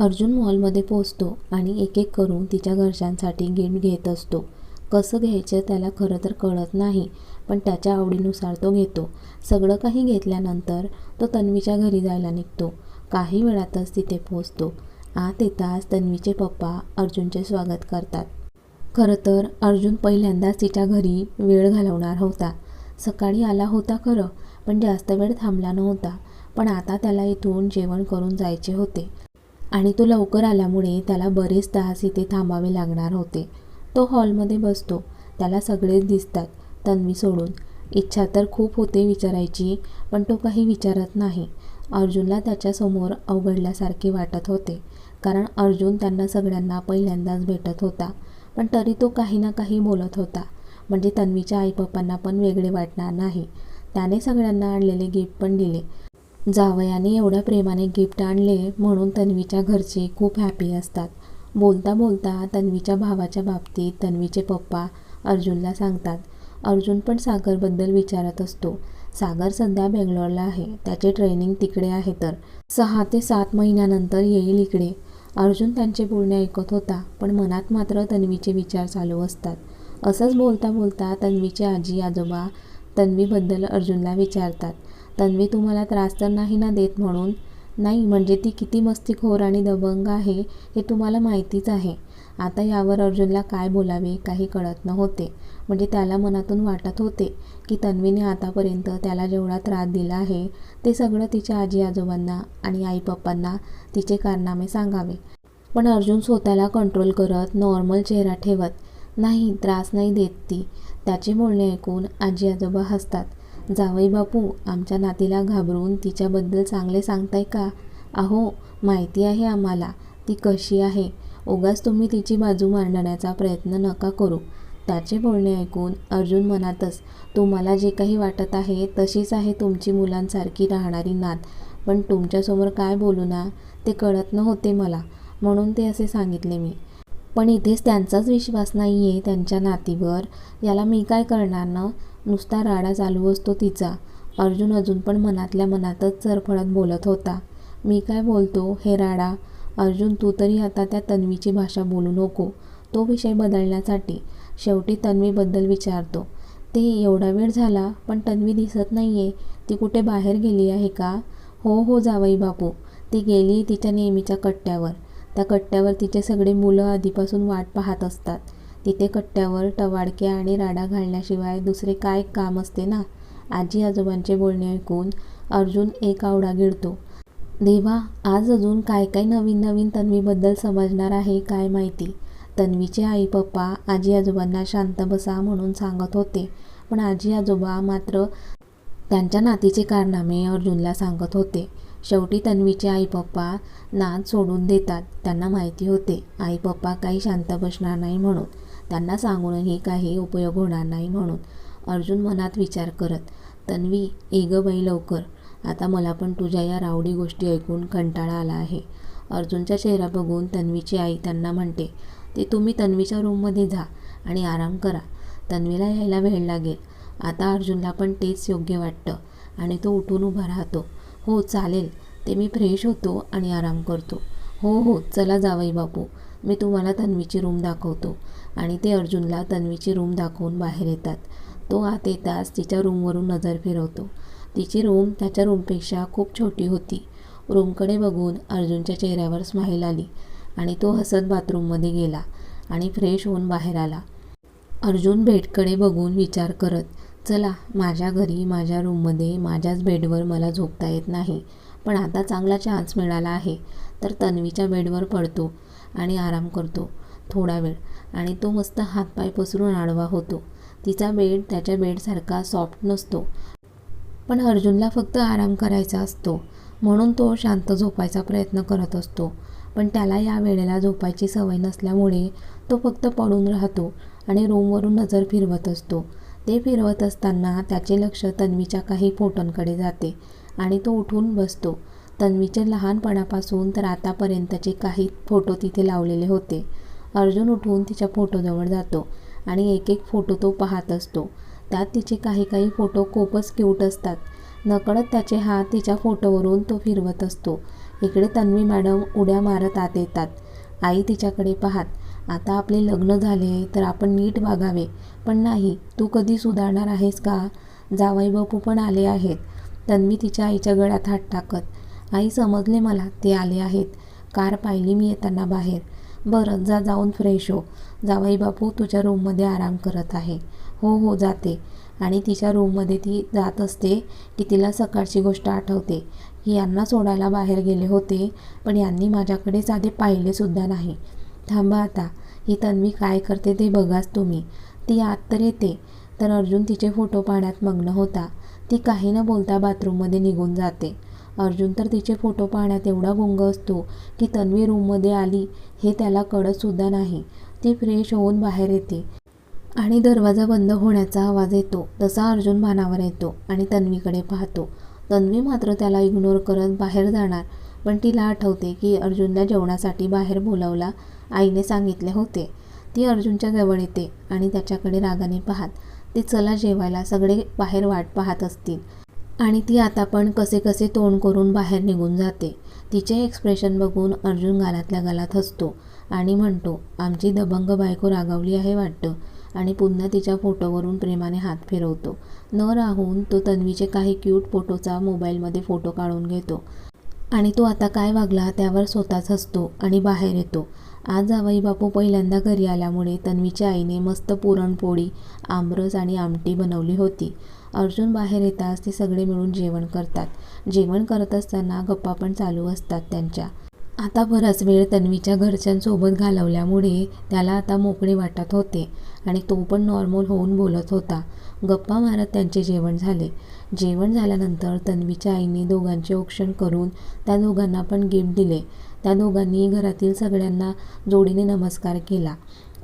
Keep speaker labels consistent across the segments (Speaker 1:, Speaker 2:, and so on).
Speaker 1: अर्जुन मॉलमध्ये पोचतो आणि एक एक करून तिच्या घरच्यांसाठी गिफ्ट घेत असतो. कसं घ्यायचं त्याला खरं तर कळत नाही पण त्याच्या आवडीनुसार तो घेतो. सगळं काही घेतल्यानंतर तो तन्वीच्या घरी जायला निघतो. काही वेळातच तिथे पोचतो आत येताच तन्वीचे पप्पा अर्जुनचे स्वागत करतात. खरं तर अर्जुन पहिल्यांदाच तिच्या घरी वेळ घालवणार होता. सकाळी आला होता खरं पण जास्त वेळ थांबला नव्हता. पण आता त्याला इथून जेवण करून जायचे होते. आणि तो लवकर आल्यामुळे त्याला बरेच तास इथे थांबावे लागणार होते. तो हॉलमध्ये बसतो. त्याला सगळेच दिसतात तन्वी सोडून. इच्छा तर खूप होते विचारायची पण तो काही विचारत नाही. अर्जुनला त्याच्यासमोर अवघडल्यासारखे वाटत होते कारण अर्जुन त्यांना सगळ्यांना पहिल्यांदाच भेटत होता. पण तरी तो काही ना काही बोलत होता. म्हणजे तन्वीच्या आईपप्पांना पण वेगळे वाटणार नाही. त्याने सगळ्यांना आणलेले गिफ्ट पण दिले. जावयाने एवढ्या प्रेमाने गिफ्ट आणले म्हणून तन्वीच्या घरचे खूप हॅपी असतात. बोलता बोलता तन्वीच्या भावाच्या बाबतीत तन्वीचे पप्पा अर्जुनला सांगतात. अर्जुन पण सागरबद्दल विचारत असतो. सागर सध्या बेंगलोरला आहे. त्याचे ट्रेनिंग तिकडे आहे तर. सहा ते सात महिन्यानंतर येईल इकडे. अर्जुन त्यांचे बोलणे ऐकत होता पण मनात मात्र तन्वीचे विचार चालू असतात. असंच बोलता बोलता तन्वीचे आजी आजोबा तन्वीबद्दल अर्जुनला विचारतात. तन्वी तुम्हाला त्रास तर नाही ना देत म्हणून? नाही म्हणजे ती किती मस्तीखोर आणि दबंग आहे हे तुम्हाला माहितीच आहे. आता यावर अर्जुनला काय बोलावे काही कळत नव्हते. म्हणजे त्याला मनातून वाटत होते की तन्वीने आतापर्यंत त्याला जेवढा त्रास दिला आहे ते सगळं तिच्या आजी आजोबांना आणि आई पप्पांना तिचे कारनामे सांगावे. पण अर्जुन स्वतःला कंट्रोल करत नॉर्मल चेहरा ठेवत नाही त्रास नाही देत ती. त्याचे बोलणे ऐकून आजी आजोबा हसतात. जावई बापू आमच्या नातीला घाबरून तिच्याबद्दल चांगले सांगताय का? अहो माहिती आहे आम्हाला. ती कशी आहे? उगाच तुम्ही तिची बाजू मांडण्याचा प्रयत्न नका करू. त्याचे बोलणे ऐकून अर्जुन मनातच तुम्हाला जे काही वाटत आहे तशीच आहे तुमची मुलांसारखी राहणारी नात. पण तुमच्यासमोर काय बोलू ना ते कळत नव्हते मला. म्हणून ते असे सांगितले मी. पण इथेच त्यांचाच विश्वास नाही आहे त्यांच्या नातीवर. याला मी काय करणार ना? नुसता राडा चालू असतो तिचा. अर्जुन अजून पण मनातल्या मनातच चरफडत बोलत होता. मी काय बोलतो? हे राडा अर्जुन तू तरी आता त्या तन्वीची भाषा बोलू नको. तो विषय बदलण्यासाठी शेवटी तन्वीबद्दल विचारतो. ते एवढा वेळ झाला पण तन्वी दिसत नाही आहे ती कुठे बाहेर गेली आहे का? हो हो जावई बापू. ती गेली तिच्या नेहमीच्या कट्ट्यावर. त्या कट्ट्यावर तिचे सगळे मुलं आधीपासून वाट पाहत असतात. तिथे कट्ट्यावर टवाडके आणि राडा घालण्याशिवाय दुसरे काय काम असते ना? आजी आजोबांचे बोलणे ऐकून अर्जुन एक आवडा गिळतो. देवा आज अजून काय काय नवीन नवीन तन्वीबद्दल समजणार आहे काय माहिती? तन्वीचे आई पप्पा आजी आजोबांना शांत बसा म्हणून सांगत होते. पण आजी आजोबा मात्र त्यांच्या नातीचे कारनामे अर्जुनला सांगत होते. शेवटी तन्वीचे आई पप्पा नाद सोडून देतात. त्यांना माहिती होते आई पप्पा काही शांत बसणार नाही म्हणून. त्यांना सांगूनही काही उपयोग होणार नाही म्हणून अर्जुन मनात विचार करत तन्वी ए गं बाई लवकर. आता मला पण तुझ्या या रावडी गोष्टी ऐकून कंटाळा आला आहे. अर्जुनचा चेहरा बघून तन्वीची आई त्यांना म्हणते ते तुम्ही तन्वीच्या रूममध्ये जा आणि आराम करा. तन्वीला यायला वेळ लागेल. आता अर्जुनला पण तेच योग्य वाटतं आणि तो उठून उभा राहतो. हो चालेल. ते मी फ्रेश होतो आणि आराम करतो. हो हो चला जावई बापू. मी तुम्हाला तन्वीची रूम दाखवतो. आणि ते अर्जुनला तन्वीची रूम दाखवून बाहेर येतात. तो आत येताच तिच्या रूमवरून नजर फिरवतो. तिची रूम त्याच्या रूमपेक्षा खूप छोटी होती. रूमकडे बघून अर्जुनच्या चेहऱ्यावर स्माईल आली आणि तो हसत बाथरूममध्ये गेला आणि फ्रेश होऊन बाहेर आला. अर्जुन बेडकडे बघून विचार करत चला माझ्या घरी माझ्या रूममध्ये माझ्याच बेडवर मला झोपता येत नाही पण आता चांगला चान्स मिळाला आहे. तर तन्वीच्या बेडवर पडतो आणि आराम करतो थोडा वेळ. आणि तो मस्त हातपाय पसरून आडवा होतो. तिचा बेड त्याच्या बेडसारखा सॉफ्ट नसतो. पण अर्जुनला फक्त आराम करायचा असतो. म्हणून तो शांत झोपायचा प्रयत्न करत असतो. पण त्याला या वेळेला झोपायची सवय नसल्यामुळे तो फक्त पडून राहतो आणि रूमवरून नजर फिरवत असतो. ते फिरवत असताना त्याचे लक्ष तन्वीच्या काही फोटोंकडे जाते आणि तो उठून बसतो. तन्वीचे लहानपणापासून तर आतापर्यंतचे काही फोटो तिथे लावलेले होते. अर्जुन उठून तिच्या फोटोजवळ जातो आणि एक एक फोटो तो पाहत असतो. त्यात तिचे काही काही फोटो खूपच क्यूट असतात. नकळत त्याचे हात तिच्या फोटोवरून तो फिरवत असतो. इकडे तन्वी मॅडम उड्या मारत आत येतात. आई तिच्याकडे पाहात आता आपले लग्न झाले तर आपण नीट वागावे. पण नाही तू कधी सुधारणार आहेस का? जावई बापू पण आले आहेत. तन्वी तिच्या आईच्या गळ्यात हात टाकत आई समजले मला ते आले आहेत. कार पाहिली मी येताना बाहेर. बरं जा जाऊन फ्रेश हो. जावई बापू तुझ्या रूममध्ये आराम करत आहे. हो हो जाते. आणि तिच्या रूममध्ये ती जात असते की तिला सकाळची गोष्ट आठवते. की यांना सोडायला बाहेर गेले होते पण यांनी माझ्याकडे साधे पाहिलेसुद्धा नाही. थांबा आता ही तन्वी काय करते ते बघाच तुम्ही. ती आत तर येते. तर अर्जुन तिचे फोटो पाहण्यात मग्न होता. ती काही न बोलता बाथरूममध्ये निघून जाते. अर्जुन तर तिचे फोटो पाहण्यात एवढा गुंग असतो की तन्वी रूममध्ये आली हे त्याला कळतसुद्धा नाही. ती फ्रेश होऊन बाहेर येते आणि दरवाजा बंद होण्याचा आवाज येतो. तसा अर्जुन भानावर येतो आणि तन्वीकडे पाहतो. तन्वी मात्र त्याला इग्नोर करत बाहेर जाणार पण तिला आठवते की अर्जुनला जेवणासाठी बाहेर बोलावला आईने सांगितले होते. ती अर्जुनच्या जवळ येते आणि त्याच्याकडे रागाने पाहत ते चला जेवायला सगळे बाहेर वाट पाहत असतील. आणि ती आता पण कसे कसे तोंड करून बाहेर निघून जाते. तिचे एक्सप्रेशन बघून अर्जुन गालातल्या गालात हसतो आणि म्हणतो आमची दबंग बायको रागावली आहे वाटतं. आणि पुन्हा तिच्या फोटोवरून प्रेमाने हात फिरवतो. न राहून तो तन्वीचे काही क्यूट फोटोचा मोबाईलमध्ये फोटो काढून घेतो. आणि तो आता काय वागला त्यावर स्वतःच हसतो आणि बाहेर येतो. आज जावई बापू पहिल्यांदा घरी आल्यामुळे तन्वीच्या आईने मस्त पुरणपोळी आमरस आणि आमटी बनवली होती. अर्जुन बाहेर येताच ते सगळे मिळून जेवण करतात. जेवण करत असताना गप्पा पण चालू असतात त्यांच्या. आता बराच वेळ तन्वीच्या घरच्यांसोबत घालवल्यामुळे त्याला आता मोकळे वाटत होते आणि तो पण नॉर्मल होऊन बोलत होता. गप्पा मारत त्यांचे जेवण झाले. जेवण झाल्यानंतर तन्वीच्या आईने दोघांचे औक्षण करून त्या दोघांना पण गिफ्ट दिले. त्या दोघांनी घरातील सगळ्यांना जोडीने नमस्कार केला.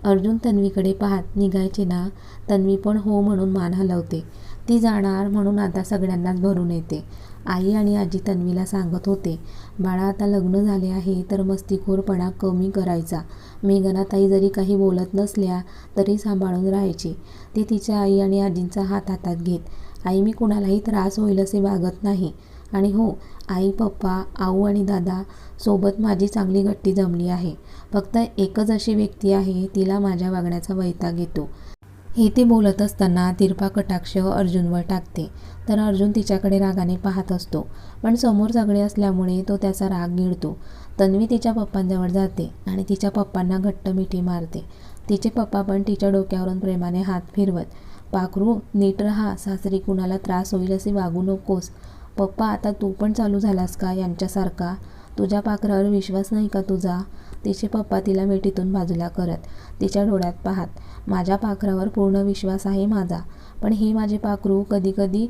Speaker 1: अर्जुन तन्वीकडे पाहत निघायचे ना? तन्वी पण हो म्हणून मान हलवते. ती जाणार म्हणून आता सगळ्यांनाच भरून येते. आई आणि आजी तन्वीला सांगत होते बाळा आता लग्न झाले आहे तर मस्तीखोरपणा कमी करायचा. मेघनाताई जरी काही बोलत नसल्या तरी सांभाळून राहायची. ती तिच्या आई आणि आजींचा हात हातात घेत आई मी कुणालाही त्रास होईल असे वागत नाही. आणि हो आई पप्पा आऊ आणि दादा सोबत माझी चांगली गट्टी जमली आहे. फक्त एकच अशी व्यक्ती आहे तिला माझ्या वागण्याचा वैताग येतो. हे ती बोलत असताना तिरपा कटाक्ष अर्जुनवर टाकते. तर अर्जुन तिच्याकडे रागाने पाहत असतो. पण समोर सगळे असल्यामुळे तो त्याचा राग गिळतो. तन्वी तिच्या पप्पांजवळ जाते आणि तिच्या पप्पांना घट्ट मिठी मारते. तिचे पप्पा पण तिच्या डोक्यावरून प्रेमाने हात फिरवत पाखरू नीट राहा. सासरी कुणाला त्रास होईल असे वागू नकोस. पप्पा आता तू पण चालू झालास का यांच्यासारखा? तुझ्या पाखरावर विश्वास नाही का तुझा? तिचे पप्पा तिला मिठीतून बाजूला करत तिच्या डोळ्यात पाहत माझ्या पाखरावर पूर्ण विश्वास आहे माझा पण हे माझे पाखरू कधीकधी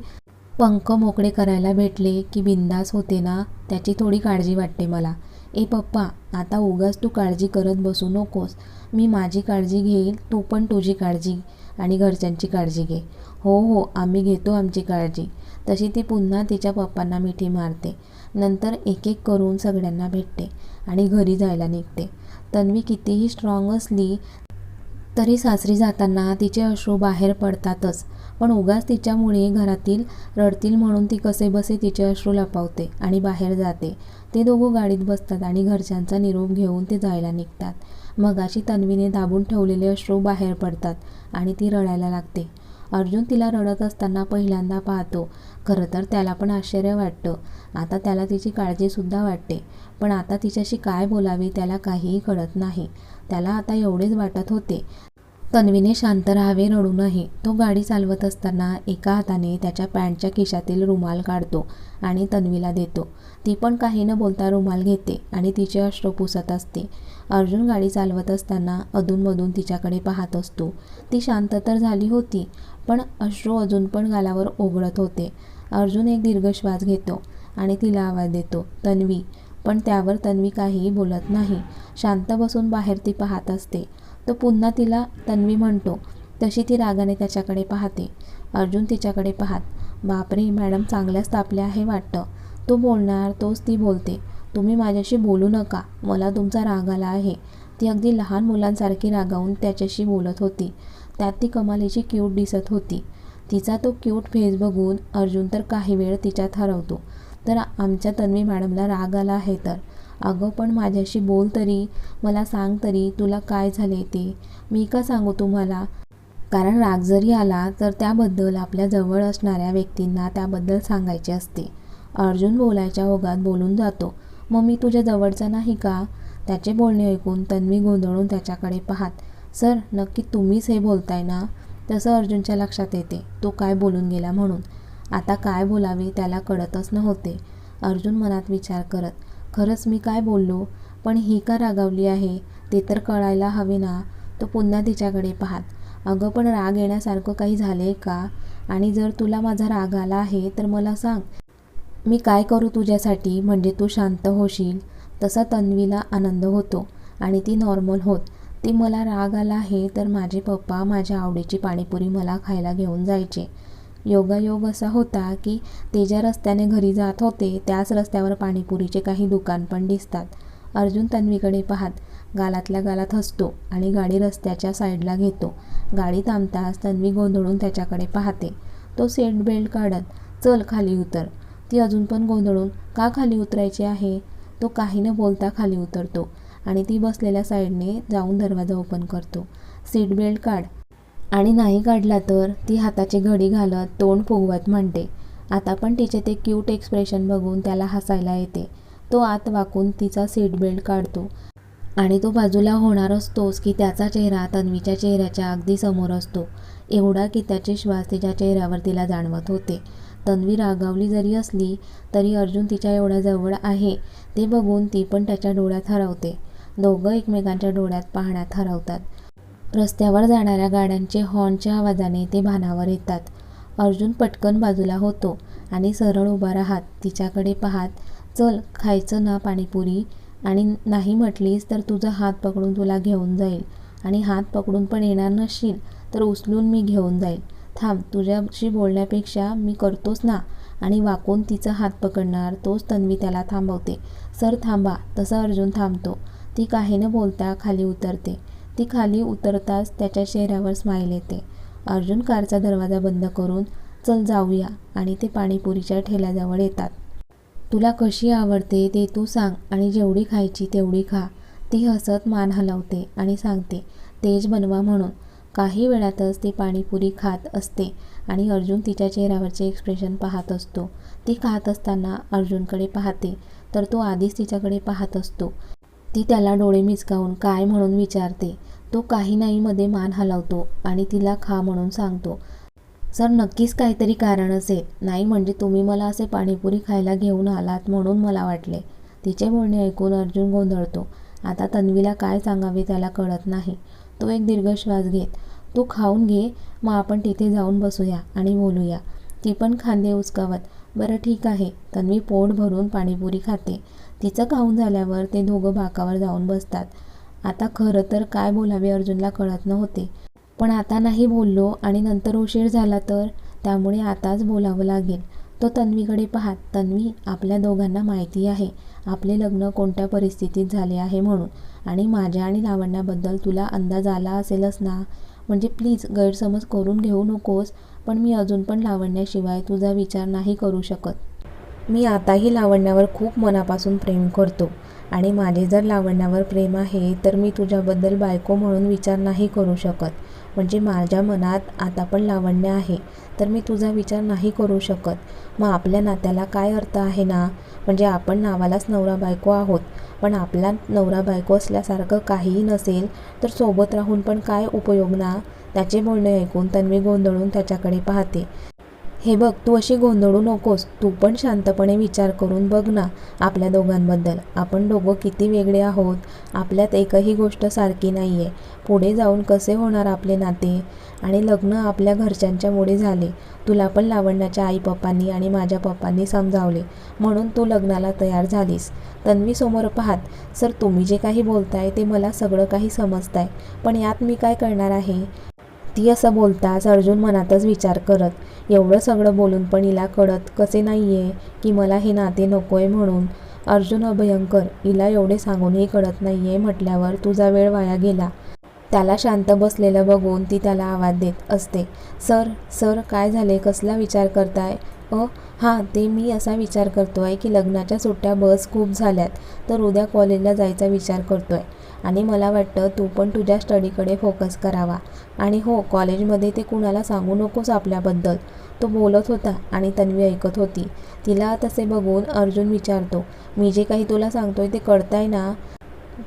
Speaker 1: पंख मोकळे करायला भेटले की बिंदास होते ना त्याची थोडी काळजी वाटते मला. ए पप्पा आता उगाच तू काळजी करत बसू नकोस. मी माझी काळजी घेईल तू पण तुझी काळजी आणि घरच्यांची काळजी घे. हो हो आम्ही घेतो आमची काळजी. तशी ती पुन्हा तिच्या पप्पांना मिठी मारते. नंतर एक एक करून सगळ्यांना भेटते आणि घरी जायला निघते. तन्वी कितीही स्ट्रॉंग असली तरी सासरी जाताना तिचे अश्रू बाहेर पडतातच पण उगाच तिच्यामुळे घरातील रडतील म्हणून ती कसेबसे तिचे अश्रू लपवते आणि बाहेर जाते. ते दोघं गाडीत बसतात आणि घरच्यांचा निरोप घेऊन ते जायला निघतात. मगाशी तन्वीने दाबून ठेवलेले अश्रू बाहेर पडतात आणि ती रडायला लागते. अर्जुन तिला रडत असताना पहिल्यांदा पाहतो. खरं तर त्याला पण आश्चर्य वाटतं. आता त्याला तिची काळजीसुद्धा वाटते. पण आता तिच्याशी काय बोलावे त्याला काहीही कळत नाही. त्याला आता एवढेच वाटत होते. तन्वीने शांत राहावे रडू नये तो गाडी चालवत असताना एका हाताने त्याच्या पॅन्टच्या खिशातील रुमाल काढतो आणि तन्वीला देतो. ती पण काही न बोलता रुमाल घेते आणि तिचे अश्रू पुसत असते. अर्जुन गाडी चालवत असताना अधूनमधून तिच्याकडे पाहत असतो. ती शांत तर झाली होती पण अश्रू अजून पण गालावर ओघळत होते. अर्जुन एक दीर्घ श्वास घेतो आणि तिला आवाज देतो तन्वी. पण त्यावर तन्वी काहीही बोलत नाही. शांत बसून बाहेर ती पाहत असते. तो पुन्हा तिला तन्वी म्हणतो. तशी ती रागाने त्याच्याकडे पाहते. अर्जुन तिच्याकडे पाहत बापरे मॅडम चांगल्याच तापल्या आहे वाटतं. तो बोलणार तोच ती बोलते. तुम्ही माझ्याशी बोलू नका. मला तुमचा राग आला आहे. ती अगदी लहान मुलांसारखी रागावून त्याच्याशी बोलत होती. त्यात ती कमालीची क्यूट दिसत होती. तिचा तो क्यूट फेस बघून अर्जुन तर काही वेळ तिच्यात हरवतो. तर आमच्या तन्वी मॅडमला राग आला आहे तर. अगं पण माझ्याशी बोल तरी. मला सांग तरी तुला काय झाले ते? मी का सांगू तुम्हाला? कारण राग जरी आला तर त्याबद्दल आपल्या जवळ असणाऱ्या व्यक्तींना त्याबद्दल सांगायचे असते. अर्जुन बोलायच्या ओघात बोलून जातो. मग मी तुझ्या जवळचा नाही का? त्याचे बोलणे ऐकून तन्वी गोंधळून त्याच्याकडे पाहात सर नक्की तुम्हीच हे बोलताय ना? तसं अर्जुनच्या लक्षात येते. तो काय बोलून गेला म्हणून. आता काय बोलावे त्याला कळतच नव्हते. अर्जुन मनात विचार करत खरंच मी काय बोललो? पण ही का रागावली आहे? ते तर कळायला हवे ना? तो पुन्हा तिच्याकडे पाहात अगं पण राग येण्यासारखं काही झाले का? आणि जर तुला माझा राग आला आहे तर मला सांग. मी काय करू तुझ्यासाठी? म्हणजे तू शांत होशील? तसा तन्वीला आनंद होतो आणि ती नॉर्मल होत. ती मला राग आला आहे तर माझे पप्पा माझ्या आवडीची पाणीपुरी मला खायला घेऊन जायचे. योगायोग असा होता की ते ज्या रस्त्याने घरी जात होते त्याच रस्त्यावर पाणीपुरीचे काही दुकान पण दिसतात. अर्जुन तन्वीकडे पाहत गालातल्या गालात हसतो आणि गाडी रस्त्याच्या साईडला घेतो. गाडी थांबताच तन्वी गोंधळून त्याच्याकडे पाहते. तो सीट बेल्ट काढत चल खाली उतर. ती अजून पण गोंधळून का खाली उतरायची आहे? तो काही न बोलता खाली उतरतो. आणि ती बसलेल्या साईडने जाऊन दरवाजा ओपन करतो. सीट बेल्ट काढ. आणि नाही काढला तर ती हाताची घडी घालत तोंड फुगवत म्हणते. आता पण तिचे ते क्यूट एक्सप्रेशन बघून त्याला हसायला येते. तो आत वाकून तिचा सीट बेल्ट काढतो. आणि तो बाजूला होणार असतोच की त्याचा चेहरा तन्वीच्या चेहऱ्याच्या अगदी समोर असतो. एवढा की त्याचे श्वास तिच्या चेहऱ्यावर तिला जाणवत होते. तन्वी रागावली जरी असली तरी अर्जुन तिच्या एवढ्या जवळ आहे ते बघून ती पण त्याच्या डोळ्यात हरवते. दोघं एकमेकांच्या डोळ्यात पाहण्यात हरवतात रस्त्यावर जाणाऱ्या गाड्यांचे हॉर्नच्या आवाजाने ते भानावर येतात. अर्जुन पटकन बाजूला होतो आणि सरळ उभा राहत तिच्याकडे पाहात चल खायचं ना पाणीपुरी. आणि नाही म्हटलीस तर तुझा हात पकडून तुला घेऊन जाईल. आणि हात पकडून पण येणार नसशील तर उचलून मी घेऊन जाईल. थांब तुझ्याशी बोलण्यापेक्षा मी करतोच ना आणि वाकून तिचा हात पकडणार तोच तन्वी त्याला थांबवते. सर थांबा तसा अर्जुन थांबतो. ती काही न बोलता खाली उतरते. ती खाली उतरताच त्याच्या चेहऱ्यावर स्माईल येते. अर्जुन कारचा दरवाजा बंद करून चल जाऊया आणि ते पाणीपुरीच्या ठेल्याजवळ येतात. तुला कशी आवडते ते तू सांग आणि जेवढी खायची तेवढी खा. ती हसत मान हलवते आणि सांगते तेज बनवा म्हणून. काही वेळातच ती पाणीपुरी खात असते आणि अर्जुन तिच्या चेहऱ्यावरचे एक्सप्रेशन पाहत असतो. ती खात असताना अर्जुनकडे पाहते तर तो आधीच तिच्याकडे पाहत असतो. ती त्याला डोळे मिचकावून काय म्हणून विचारते तो काही नाहीमध्ये मान हलवतो आणि तिला खा म्हणून सांगतो. सर नक्कीच काहीतरी कारण असेल. नाही म्हणजे तुम्ही मला असे पाणीपुरी खायला घेऊन आलात म्हणून मला वाटले. तिचे बोलणे ऐकून अर्जुन गोंधळतो. आता तन्वीला काय सांगावे त्याला कळत नाही. तो एक दीर्घ श्वास घेत तू खाऊन घे मग आपण तिथे जाऊन बसूया आणि बोलूया. ती पण खांदे उचकावत बरं ठीक आहे. तन्वी पोट भरून पाणीपुरी खाते. तिचं खाऊन झाल्यावर ते दोघं भाकावर जाऊन बसतात. आता खरं तर काय बोलावे अर्जुनला कळत नव्हते. पण आता नाही बोललो आणि नंतर उशीर झाला तर? त्यामुळे आताच बोलावं लागेल. तो तन्वीकडे पाहात तन्वी आपल्या दोघांना माहिती आहे. आपले लग्न कोणत्या परिस्थितीत झाले आहे म्हणून. आणि माझ्या आणि लावण्याबद्दल तुला अंदाज आला असेलच ना? म्हणजे प्लीज गैरसमज करून घेऊ नकोस पण मी अजून पण लावण्याशिवाय तुझा विचार नाही करू शकत. मी आताही लावण्यावर खूप मनापासून प्रेम करतो. आणि माझे जर लावण्यावर प्रेम आहे तर मी तुझ्याबद्दल बायको म्हणून विचार नाही करू शकत. म्हणजे माझ्या मनात आता पण लावण्य आहे तर मी तुझा विचार नाही करू शकत. मग आपल्या नात्याला काय अर्थ आहे ना? म्हणजे आपण नावालाच नवरा बायको आहोत. पण आपला नवरा बायको असल्यासारखं काहीही नसेल तर सोबत राहून पण काय उपयोग ना? त्याचे बोलणे ऐकून तन्वी गोंधळून त्याच्याकडे पाहते. हे बघ तू अशी गोंधळू नकोस. तू पण शांतपणे विचार करून बघ ना आपल्या दोघांबद्दल. आपण दोघं किती वेगळे आहोत. आपल्यात एकही गोष्ट सारखी नाही आहे पुढे जाऊन कसे होणार आपले नाते? आणि लग्न आपल्या घरच्यांच्यामुळे झाले. तुला पण लावण्याच्या आई पप्पांनी आणि माझ्या पप्पांनी समजावले. म्हणून तू लग्नाला तयार झालीस. तन्वी समोर पाहात सर तुम्ही जे काही बोलताय ते मला सगळं काही समजताय. पण यात मी काय करणार आहे? ती असं बोलताच अर्जुन मनातच विचार करत एवढं सगळं बोलून पण हिला कळत कसे नाही आहे की मला हे नाते नको आहे म्हणून. अर्जुन अभयंकर हिला एवढे सांगूनही कळत नाही आहे म्हटल्यावर तुझा वेळ वाया गेला. त्याला शांत बसलेलं बघून ती त्याला आवाज देत असते सर सर काय झाले कसला विचार करताय? अ हां ते मी असा विचार करतो आहे की लग्नाच्या सुट्ट्या बस खूप झाल्यात तर उद्या कॉलेजला जायचा विचार करतो आहे आणि मला वाटतं तू पण तुझ्या स्टडीकडे फोकस करावा. आणि हो कॉलेजमध्ये ते कुणाला सांगू नकोस आपल्याबद्दल. तो बोलत होता आणि तन्वी ऐकत होती. तिला तसे बघून अर्जुन विचारतो मी जे काही तुला सांगतोय ते कळतंय ना?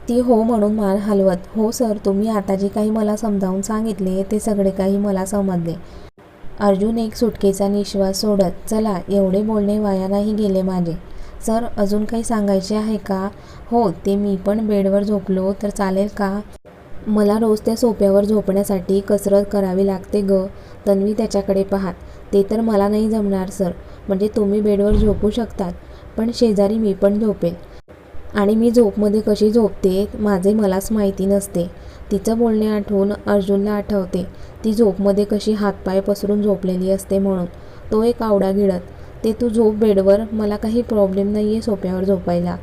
Speaker 1: ती हो म्हणून मान हलवत हो सर तुम्ही आता जे काही मला समजावून सांगितले ते सगळे काही मला समजले. अर्जुन एक सुटकेचा निश्वास सोडत चला एवढे बोलणे वाया नाही गेले माझे. सर अजून काही सांगायचे आहे का? हो ते मी पण बेडवर झोपलो तर चालेल का? मला रोज त्या सोप्यावर झोपण्यासाठी कसरत करावी लागते ग तन्वी त्याच्याकडे पाहात. ते तर मला नाही जमणार सर. म्हणजे तुम्ही बेडवर झोपू शकतात पण शेजारी मी पण झोपेल आणि मी झोपमध्ये कशी झोपते माझे मलाच माहिती नसते. तिचं बोलणे आठवून अर्जुनला आठवते ती झोपमध्ये कशी हातपाय पसरून झोपलेली असते म्हणून. तो एक आवडा गिळत. ते तू झोप बेडवर मला काही प्रॉब्लेम नाही आहे सोप्यावर झोपायला.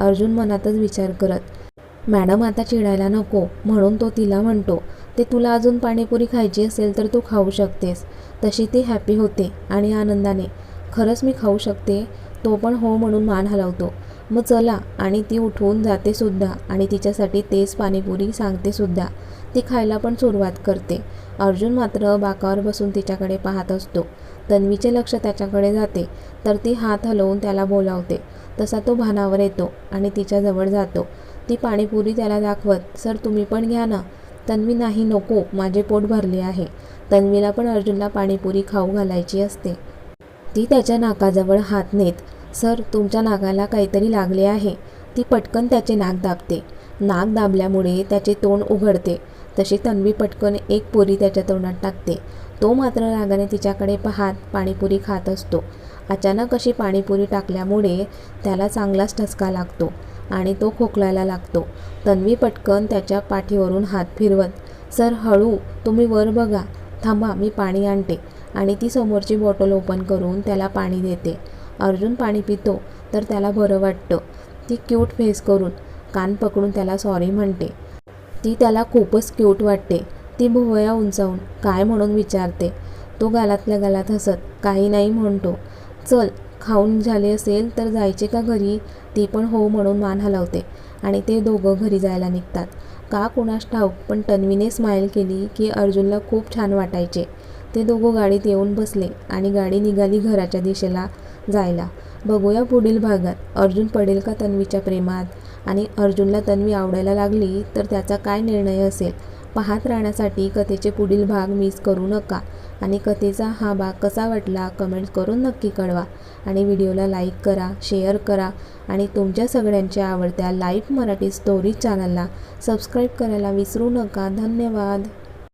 Speaker 1: अर्जुन मनातच विचार करत मॅडम आता चिडायला नको म्हणून तो तिला म्हणतो. ते तुला अजून पाणीपुरी खायची असेल तर तू खाऊ शकतेस. तशी ती हॅपी होते आणि आनंदाने. खरंच मी खाऊ शकते? तो पण हो म्हणून मान हलवतो. मग चला आणि ती उठवून जातेसुद्धा आणि तिच्यासाठी तेच पाणीपुरी सांगतेसुद्धा ती खायला पण सुरुवात करते. अर्जुन मात्र बाकावर बसून तिच्याकडे पाहत असतो. तन्वीचे लक्ष त्याच्याकडे जाते. तर ती हात हलवून त्याला बोलावते. तसा तो भानावर येतो आणि तिच्याजवळ जातो. ती पाणीपुरी त्याला दाखवत सर तुम्ही पण घ्या ना. तन्वी नाही नको. माझे पोट भरले आहे. तन्वीला पण अर्जुनला पाणीपुरी खाऊ घालायची असते. ती त्याच्या नाकाजवळ हात नेत सर तुमच्या नाकाला काहीतरी लागले आहे. ती पटकन त्याचे नाक दाबते. नाक दाबल्यामुळे त्याचे तोंड उघडते. तशी तन्वी पटकन एक पोरी त्याच्या तोंडात टाकते. तो मात्र रागाने तिच्याकडे पाहात पाणीपुरी खात असतो. अचानक अशी पाणीपुरी टाकल्यामुळे त्याला चांगलाच ठसका लागतो आणि तो खोकलायला लागतो. तन्वी पटकन त्याच्या पाठीवरून हात फिरवत सर हळू तुम्ही वर बघा. थांबा मी पाणी आणते. आणि ती समोरची बॉटल ओपन करून त्याला पाणी देते. अर्जुन पाणी पितो तर त्याला बरं वाटतं. ती क्यूट फेस करून कान पकडून त्याला सॉरी म्हणते. ती त्याला खूपच क्यूट वाटते. ती भुवया उंचावून काय म्हणून विचारते. तो गालातल्या गालात हसत काही नाही म्हणतो. चल खाऊन झाले असेल तर जायचे का घरी? ती पण हो म्हणून मान हलवते आणि ते दोघं घरी जायला निघतात. का कुणास ठाऊक पण तन्वीने स्माईल केली की अर्जुनला खूप छान वाटायचे. ते दोघं गाडीत येऊन बसले आणि गाडी निघाली घराच्या दिशेला जायला. बघूया पुढील भागात. अर्जुन पडेल का तन्वीच्या प्रेमात? आणि अर्जुनला तन्वी आवडायला लागली तर त्याचा काय निर्णय असेल? पाहत राहण्यासाठी कथेचे पुढील भाग मिस करू नका. आणि कथेचा हा भाग कसा वाटला कमेंट करून नक्की कळवा. आणि व्हिडिओला लाईक करा शेअर करा. आणि तुमच्या सगळ्यांच्या आवडत्या लाईफ मराठी स्टोरी चॅनलला सबस्क्राईब करायला विसरू नका. धन्यवाद.